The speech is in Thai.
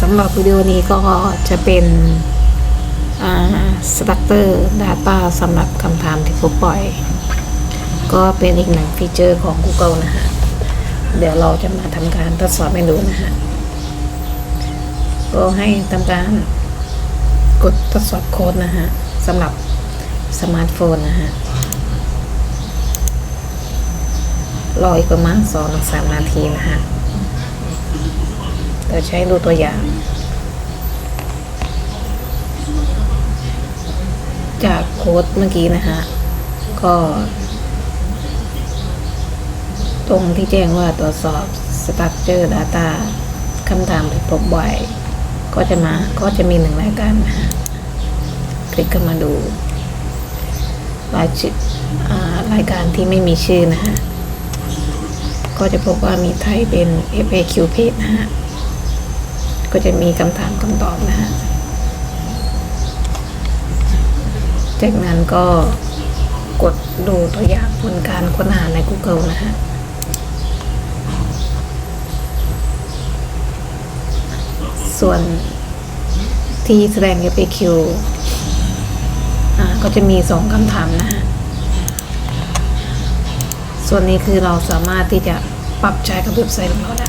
สำหรับวิดีโอนี้ก็จะเป็นสตั c เตอร์ Data สำหรับคำถามที่ผมปล่อย ก็เป็นอีกหนึ่งฟีเจอร์ของ Google นะฮะ เดี๋ยวเราจะมาทำการทดสอบให้ดูนะฮะ ก็ให้ทำการกดทดสอบโค้ดนะฮะสำหรับสมาร์ทโฟนนะฮะ รออีกประมาณสองถึงสามนาทีนะฮะ เดี๋ยวใช้ดูตัวอย่าง จากโค้ดเมื่อกี้นะฮะ ก็ ตรงที่แจ้งว่าตรวจสอบ Structure Data คำถามที่พบบ่อย ก็จะมาก็จะมีหนึ่งรายการนะฮะ คลิกเข้ามาดู รายชื่อรายการที่ไม่มีชื่อนะฮะ ก็จะพบว่ามีไทยเป็น FAQ page นะฮะ ก็จะมีคำถามคำตอบนะฮะจากนั้นก็กดดูตัวอย่างผลการค้นหาใน Google นะฮะส่วนที่แสดง FAQ อ่าก็จะมีสองคำถามนะฮะ ส่วนนี้คือเราสามารถที่จะปรับใช้กับเว็บไซต์ของเราได้